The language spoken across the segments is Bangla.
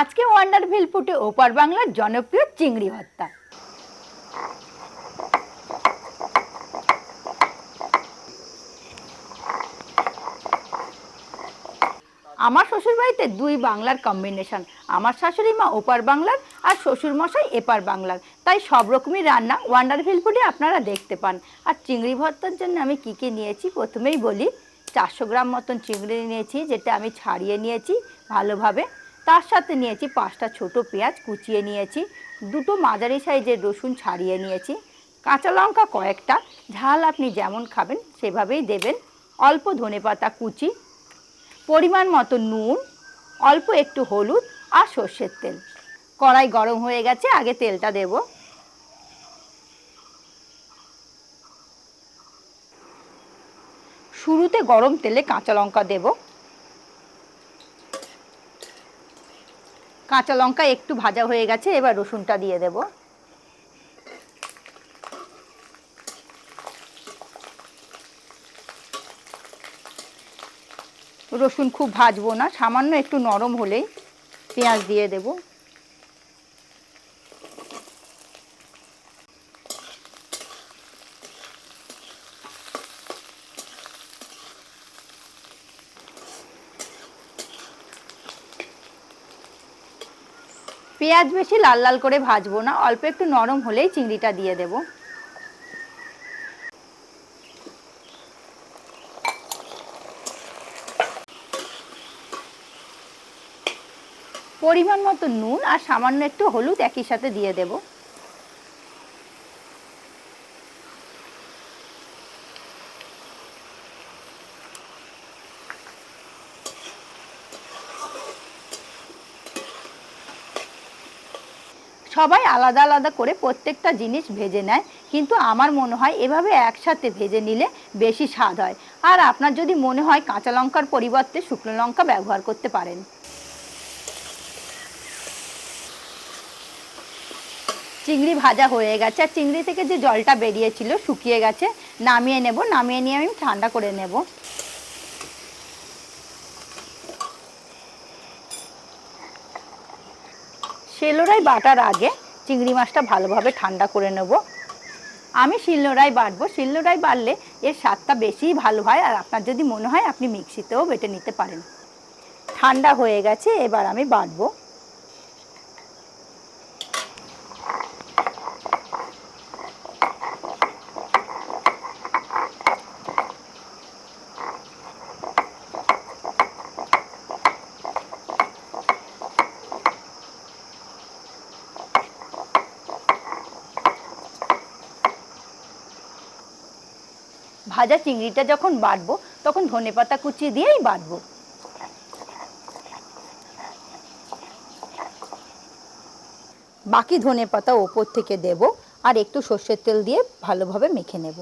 আজকে ওয়ান্ডারভিল ফুটে ওপার বাংলার জনপ্রিয় চিংড়ি ভর্তা। আমার শ্বশুরবাড়িতে দুই বাংলার কম্বিনেশন আমার শাশুড়ি মা ওপার বাংলার আর শ্বশুর মশাই এপার বাংলার। তাই সব রকমই রান্না ওয়ান্ডারভিল ফুডে আপনারা দেখতে পান। আর চিংড়ি ভর্তার জন্য আমি কী কী নিয়েছি প্রথমেই বলি, চারশো গ্রাম মতন চিংড়ি নিয়েছি, যেটা আমি ছাড়িয়ে নিয়েছি ভালোভাবে। তার সাথে নিয়েছি পাঁচটা ছোট পেঁয়াজ কুচিয়ে নিয়েছি, দুটো মাঝারি সাইজের রসুন ছাড়িয়ে নিয়েছি, কাঁচা লঙ্কা কয়েকটা, ঝাল আপনি যেমন খাবেন সেভাবেই দেবেন, অল্প ধনেপাতা কুচি, পরিমাণ মতো নুন, অল্প একটু হলুদ আর সর্ষের তেল। কড়াই গরম হয়ে গেছে, আগে তেলটা দেব। শুরুতে গরম তেলে কাঁচা লঙ্কা দেব। কাঁচা লঙ্কা একটু ভাজা হয়ে গেছে, এবার রসুনটা দিয়ে দেব। রসুন খুব ভাজবো না, সামান্য একটু নরম হলেই পেঁয়াজ দিয়ে দেব। পেঁয়াজ বেশি লাল লাল করে ভাজবো না, অল্প একটু নরম হলেই চিংড়িটা দিয়ে দেব। পরিমাণ মতো নুন আর সামান্য একটু হলুদ একই সাথে দিয়ে দেব। সবাই আলাদা আলাদা করে প্রত্যেকটা জিনিস ভেজে নেয়, কিন্তু আমার মনে হয় এভাবে একসাথে ভেজে নিলে বেশি স্বাদ হয়। আর আপনার যদি মনে হয় কাঁচা লঙ্কার পরিবর্তে শুকনো লঙ্কা ব্যবহার করতে পারেন। চিংড়ি ভাজা হয়ে গেছে। আর চিংড়ি থেকে যে জলটা বেরিয়েছিল শুকিয়ে গেছে, নামিয়ে নেব। নামিয়ে নিয়ে আমি ঠান্ডা করে নেব। শিলনোড়ায় বাটার আগে চিংড়ি মাছটা ভালোভাবে ঠান্ডা করে নেব। আমি শিলনোড়ায় বাটবো। শিলনোড়ায় বাটলে এর স্বাদটা বেশিই ভালো হয় আর আপনার যদি মনে হয় আপনি মিক্সিতেও বেটে নিতে পারেন। ঠান্ডা হয়ে গেছে, এবার আমি বাটবো। ভাজা চিংড়িটা যখন বাটবো, তখন ধনে পাতা কুচি দিয়েই বাটবো। বাকি ধনে পাতা ওপর থেকে দেব আর একটু সর্ষের তেল দিয়ে ভালোভাবে মেখে নেব।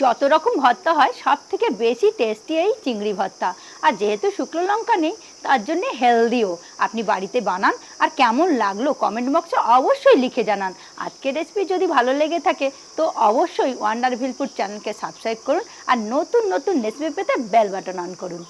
যত রকম ভর্তা হয়, সব থেকে বেশি টেস্টি এই চিংড়ি ভর্তা। আর যেহেতু শুকনো লঙ্কা নেই, তার জন্যে হেলদিও আপনি বাড়িতে বানান, আর কেমন লাগল কমেন্ট বক্সে অবশ্যই লিখে জানান। আজকের রেসিপি যদি ভালো লেগে থাকে, তো অবশ্যই ওয়ান্ডার ভিলপুর চ্যানেলকে সাবস্ক্রাইব করুন, আর নতুন নতুন রেসিপি পেতে বেল বাটন অন করুন।